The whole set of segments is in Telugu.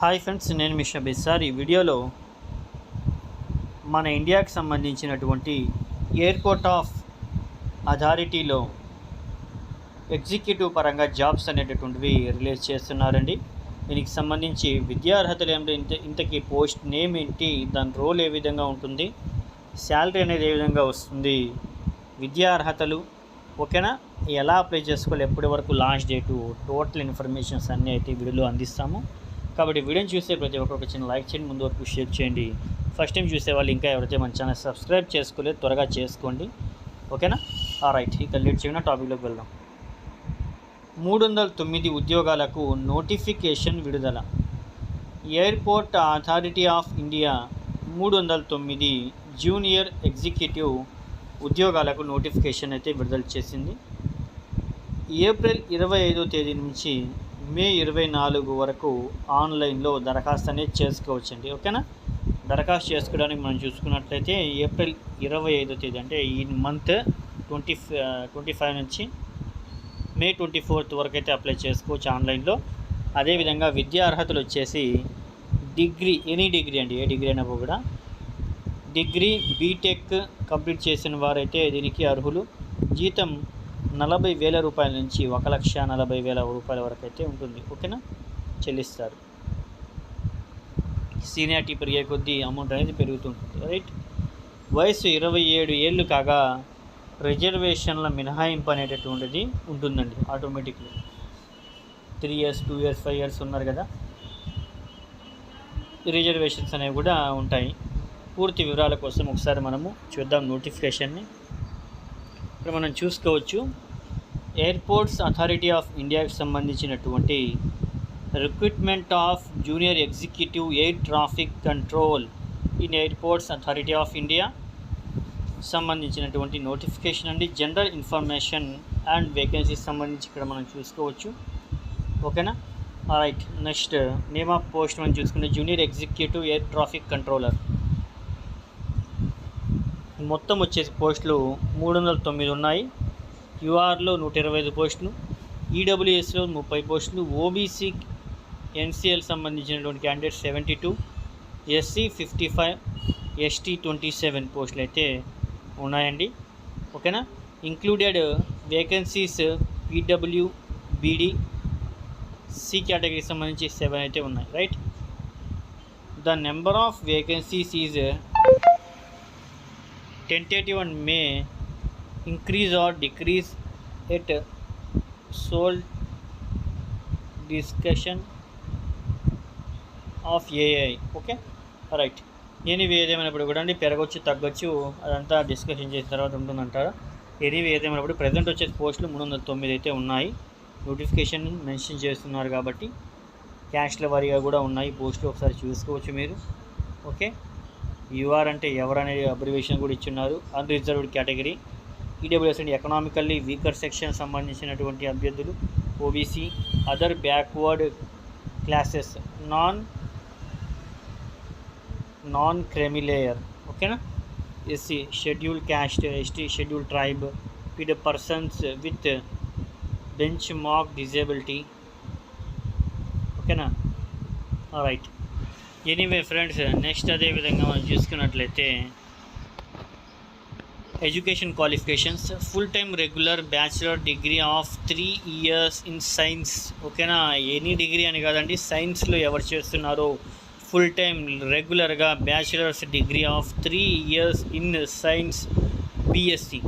హాయ్ ఫ్రెండ్స్ నేను మీ షబీర్ సార్ ఈ వీడియోలో మన ఇండియాకి సంబంధించినటువంటి ఎయిర్పోర్ట్ ఆఫ్ అథారిటీలో ఎగ్జిక్యూటివ్ పరంగా జాబ్స్ అనేటటువంటివి రిలీజ్ చేస్తున్నారండి. దీనికి సంబంధించి విద్యార్హతలు ఏమిటి ఇంత ఇంతకీ పోస్ట్ నేమ్ ఏంటి దాని రోల్ ఏ విధంగా ఉంటుంది శాలరీ అనేది ఏ విధంగా వస్తుంది విద్యార్హతలు ఓకేనా? ఎలా అప్లై చేసుకోవాలి ఎప్పటి వరకు లాస్ట్ డేటు టోటల్ ఇన్ఫర్మేషన్స్ అన్నీ అయితే వీడియోలో అందిస్తాము. కాబట్టి వీడియోని చూసే ప్రతి ఒక్కరికి చిన్న లైక్ చేయండి ముందు వరకు షేర్ చేయండి. ఫస్ట్ టైం చూసే వాళ్ళు ఇంకా ఎవరైతే మన ఛానల్ సబ్స్క్రైబ్ చేసుకోలేదు త్వరగా చేసుకోండి. ఓకేనా ఆ రైట్ ఇక లేట్ చేయకుండా టాపిక్లోకి వెళ్దాం. మూడు వందల తొమ్మిది ఉద్యోగాలకు నోటిఫికేషన్ విడుదల. ఎయిర్పోర్ట్ అథారిటీ ఆఫ్ ఇండియా మూడు వందల తొమ్మిది జూనియర్ ఎగ్జిక్యూటివ్ ఉద్యోగాలకు నోటిఫికేషన్ అయితే విడుదల చేసింది. ఏప్రిల్ ఇరవై ఐదో తేదీ నుంచి మే ఇరవై నాలుగు వరకు ఆన్లైన్లో దరఖాస్తు అనేది చేసుకోవచ్చండి ఓకేనా? దరఖాస్తు చేసుకోవడానికి మనం చూసుకున్నట్లయితే ఏప్రిల్ ఇరవై ఐదో తేదీ అంటే ఈ మంత్ ట్వంటీ ట్వంటీ ఫైవ్ నుంచి మే ట్వంటీ ఫోర్త్ వరకు అయితే అప్లై చేసుకోవచ్చు ఆన్లైన్లో. అదేవిధంగా విద్యా అర్హతలు వచ్చేసి డిగ్రీ ఎనీ డిగ్రీ అండి ఏ డిగ్రీ అయినా కూడా. డిగ్రీ బీటెక్ కంప్లీట్ చేసిన వారైతే దీనికి అర్హులు. జీతం నలభై వేల రూపాయల నుంచి ఒక లక్ష నలభై వేల రూపాయల వరకు అయితే ఉంటుంది. ఓకేనా? చెల్లిస్తారు. సీనియారిటీ పెరిగే కొద్దీ అమౌంట్ అనేది పెరుగుతుంటుంది. రైట్? వయసు ఇరవై ఏడు ఏళ్ళు కాగా రిజర్వేషన్ల మినహాయింపు అనేటటువంటిది ఉంటుందండి automatically. Three years two years five years ఉన్నారు కదా? రిజర్వేషన్స్ అనేవి కూడా ఉంటాయి. పూర్తి వివరాల కోసం ఒకసారి మనము చూద్దాం నోటిఫికేషన్ని. ఇక్కడ మనం చూసుకోవచ్చు. ఎయిర్పోర్ట్స్ అథారిటీ ఆఫ్ ఇండియాకి సంబంధించినటువంటి recruitment of junior executive air traffic control in airports authority of India సంబంధించినటువంటి నోటిఫికేషన్ అండి. జనరల్ ఇన్ఫర్మేషన్ అండ్ వేకెన్సీస్ సంబంధించి ఇక్కడ మనం చూసుకోవచ్చు. ఓకేనా? Right. Next name of post మనం చూసుకుంటే junior executive air traffic controller. మొత్తం వచ్చేసి పోస్టులు మూడు వందల తొమ్మిది ఉన్నాయి. యూఆర్లో నూట ఇరవై ఐదు పోస్టులు ఈడబ్ల్యూఎస్లో ముప్పై పోస్టులు ఓబీసీ ఎన్సీఎల్ సంబంధించినటువంటి candidate seventy two SC fifty five ST twenty seven పోస్టులు అయితే ఉన్నాయండి. ఓకేనా? Included vacancies PW BD C కేటగిరీకి సంబంధించి సెవెన్ అయితే ఉన్నాయి. Right? The number of vacancies is tentative and may increase or decrease at sole discussion of AI okay right anyway ఏదేమైనప్పుడు కూడా అండి పెరగొచ్చు తగ్గొచ్చు అదంతా డిస్కషన్ చేసిన తర్వాత ఉంటుందంటారా? ఎనీవి ఏదేమైనప్పుడు ప్రజెంట్ వచ్చే పోస్టులు మూడు వందల తొమ్మిది అయితే ఉన్నాయి. నోటిఫికేషన్ మెన్షన్ చేస్తున్నారు కాబట్టి క్యాష్ల వారీగా కూడా ఉన్నాయి. పోస్టులు ఒకసారి చూసుకోవచ్చు మీరు. ఓకే యూఆర్ అంటే ఎవరు అనే అబ్రివేషన్ కూడా ఇచ్చున్నారు. అన్రిజర్వ్డ్ కేటగిరీ ఈడబ్ల్యూఎస్ అంటే ఎకనామికల్లీ వీకర్ సెక్షన్ సంబంధించినటువంటి అభ్యర్థులు. OBC other backward classes non non creamy layer ఓకేనా SC scheduled caste ST scheduled tribe with persons with benchmark disability ఓకేనా రైట్ ఎనీవే ఫ్రెండ్స్ నెక్స్ట్ అదే విధంగా మనం చూసుకున్నట్లయితే education qualifications full time regular bachelor degree of three years in science ఓకేనా ఎనీ డిగ్రీ అని కాదండి సైన్స్లో ఎవరు చేస్తున్నారో ఫుల్ టైం రెగ్యులర్గా bachelors degree of three years in science BSc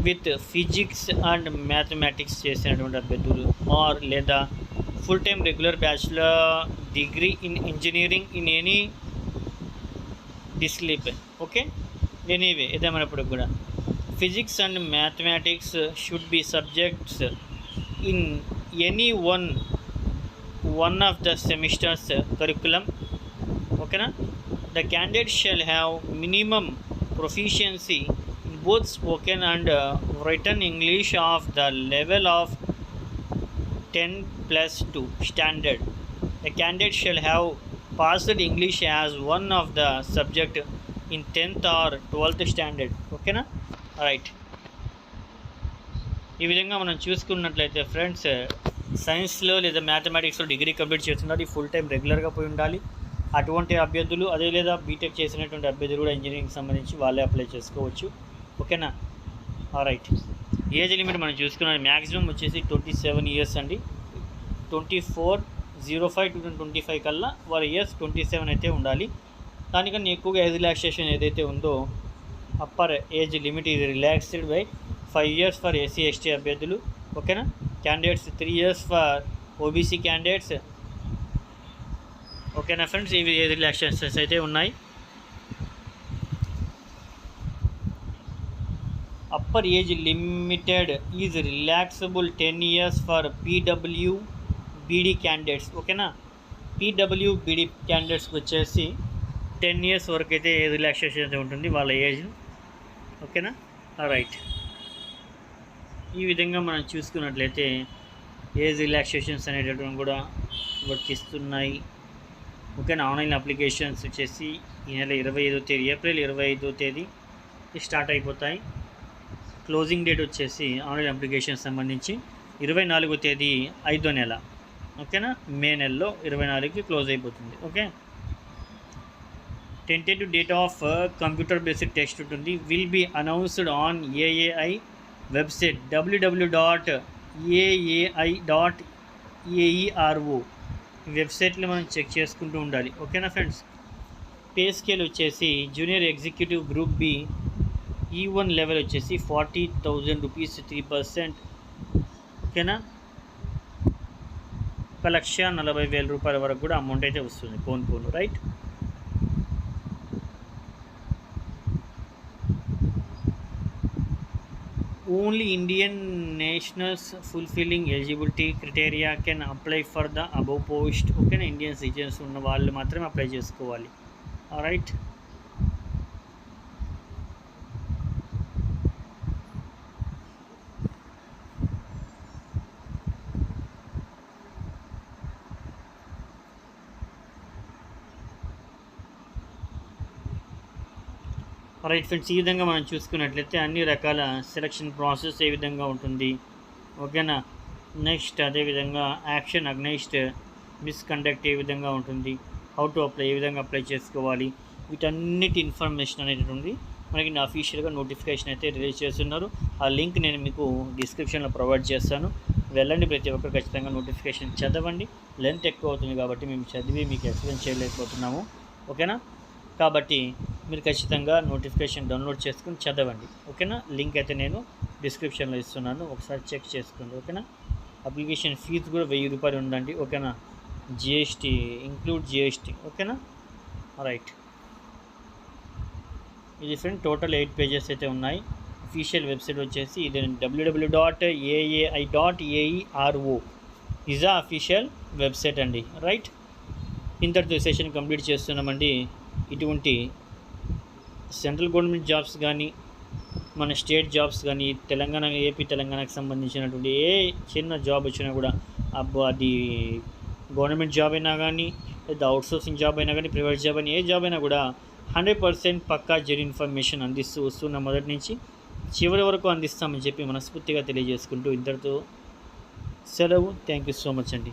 with physics and mathematics చేసినటువంటి అభ్యర్థులు ఆర్ లేదా full time regular bachelor Degree in engineering in any discipline okay anyway ఏదేమైనప్పుడు కూడా physics and mathematics should be subjects in any one one of the semesters curriculum ఓకేనా the candidate shall have minimum proficiency in both spoken and written English of the level of 10 plus 2 standard. The candidate shall have passed English as one of the subject in 10th or 12th standard. ఓకేనా రైట్ ఈ విధంగా మనం చూసుకున్నట్లయితే ఫ్రెండ్స్ సైన్స్లో లేదా మ్యాథమెటిక్స్లో డిగ్రీ కంప్లీట్ చేస్తున్నారు. ఈ ఫుల్ టైం రెగ్యులర్గా పోయి ఉండాలి. అటువంటి అభ్యర్థులు అదే లేదా బీటెక్ చేసినటువంటి అభ్యర్థులు కూడా ఇంజనీరింగ్ సంబంధించి వాళ్ళే అప్లై చేసుకోవచ్చు. ఓకేనా రైట్ ఏజ్ లిమిట్ మనం చూసుకున్నాం మ్యాక్సిమం వచ్చేసి ట్వంటీ సెవెన్ ఇయర్స్ అండి. Twenty four zero five two twenty five కల్లా వారి ఇయర్స్ ట్వంటీ సెవెన్ అయితే ఉండాలి. దానికన్నా ఎక్కువగా ఏజ్ రిలాక్సేషన్ ఏదైతే ఉందో అప్పర్ ఏజ్ లిమిట్ ఇది relaxed by five years for SC ST అభ్యర్థులు ఓకేనా? Candidates three years for OBC candidates ఓకేనా ఫ్రెండ్స్? ఇవి ఏజ్ రిలాక్సేషన్స్ అయితే ఉన్నాయి. Upper age limited is relaxable ten years for PW BD candidates ఓకేనా? పీడబ్ల్యూ బీడీ క్యాండిడేట్స్కి వచ్చేసి టెన్ ఇయర్స్ వరకు అయితే ఏజ్ రిలాక్సేషన్ అయితే ఉంటుంది వాళ్ళ ఏజ్. ఓకేనా? రైట్ ఈ విధంగా మనం చూసుకున్నట్లయితే ఏజ్ రిలాక్సేషన్స్ అనేటటువంటి కూడా వర్తిస్తున్నాయి. ఓకేనా? ఆన్లైన్ అప్లికేషన్స్ వచ్చేసి ఈ నెల ఇరవై ఐదో తేదీ ఏప్రిల్ ఇరవై ఐదో తేదీ స్టార్ట్ అయిపోతాయి. క్లోజింగ్ డేట్ వచ్చేసి ఆన్లైన్ అప్లికేషన్ సంబంధించి ఇరవై నాలుగో తేదీ ఐదో నెల. ఓకేనా? మే నెలలో ఇరవై నాలుగుకి క్లోజ్ అయిపోతుంది. Okay? Tentative date of computer basic test ఉంటుంది. Will be announced on A A I website W W dot A A I dot A E R O వెబ్సైట్లో మనం చెక్ చేసుకుంటూ ఉండాలి. ఓకేనా ఫ్రెండ్స్? పే స్కేల్ వచ్చేసి junior executive group B e E one level వచ్చేసి forty thousand rupees three percent. ఓకేనా? ఒక లక్ష నలభై వేల రూపాయల వరకు కూడా అమౌంట్ అయితే వస్తుంది phone phone right only Indian nationals fulfilling eligibility criteria can apply for the above post ఓకేనా ఇండియన్ సిటిజన్స్ ఉన్న వాళ్ళు మాత్రమే అప్లై చేసుకోవాలి. రైట్ రైట్ ఫ్రెండ్స్ ఈ విధంగా మనం చూసుకున్నట్లయితే అన్ని రకాల సెలక్షన్ ప్రాసెస్ ఏ విధంగా ఉంటుంది? ఓకేనా నెక్స్ట్ అదేవిధంగా యాక్షన్ అగ్నెస్ట్ మిస్కండక్ట్ ఏ విధంగా ఉంటుంది? హౌ టు అప్లై ఏ విధంగా అప్లై చేసుకోవాలి? వీటన్నిటి ఇన్ఫర్మేషన్ అనేటువంటి మనకి నా అఫీషియల్గా నోటిఫికేషన్ అయితే రిలీజ్ చేస్తున్నారు. ఆ లింక్ నేను మీకు డిస్క్రిప్షన్లో ప్రొవైడ్ చేస్తాను. వెళ్ళండి ప్రతి ఒక్కరు ఖచ్చితంగా నోటిఫికేషన్ చదవండి. లెంత్ ఎక్కువ అవుతుంది కాబట్టి మేము చదివి మీకు ఎక్స్ప్లెయిన్ చేయలేకపోతున్నాము. ఓకేనా కాబట్టి మీరు ఖచ్చితంగా నోటిఫికేషన్ డౌన్లోడ్ చేసుకుని చదవండి. ఓకేనా? లింక్ అయితే నేను డిస్క్రిప్షన్లో ఇస్తున్నాను. ఒకసారి చెక్ చేసుకోండి. ఓకేనా? అప్లికేషన్ ఫీజు కూడా వెయ్యి రూపాయలు ఉండండి ఓకేనా? GST include GST. ఓకేనా? రైట్. ఇది ఫ్రెండ్ టోటల్ ఎయిట్ పేజెస్ అయితే ఉన్నాయి. అఫీషియల్ వెబ్సైట్ వచ్చేసి ఇది W W dot A A I dot A E R O is a official website అండి. రైట్? ఇంతటితో సెషన్ కంప్లీట్ చేస్తున్నామండి. ఇటువంటి సెంట్రల్ గవర్నమెంట్ జాబ్స్ కానీ మన స్టేట్ జాబ్స్ కానీ తెలంగాణ ఏపీ తెలంగాణకు సంబంధించినటువంటి ఏ చిన్న జాబ్ వచ్చినా కూడా అబ్బో అది గవర్నమెంట్ జాబ్ అయినా కానీ లేదా అవుట్సోర్సింగ్ జాబ్ అయినా కానీ ప్రైవేట్ జాబ్ అయినా ఏ జాబ్ అయినా కూడా హండ్రెడ్ పర్సెంట్ పక్కా జరి ఇన్ఫర్మేషన్ అందిస్తూ వస్తున్న మొదటి నుంచి చివరి వరకు అందిస్తామని చెప్పి మనస్ఫూర్తిగా తెలియజేసుకుంటూ ఇద్దరితో సెలవు. థ్యాంక్ యూ సో మచ్ అండి.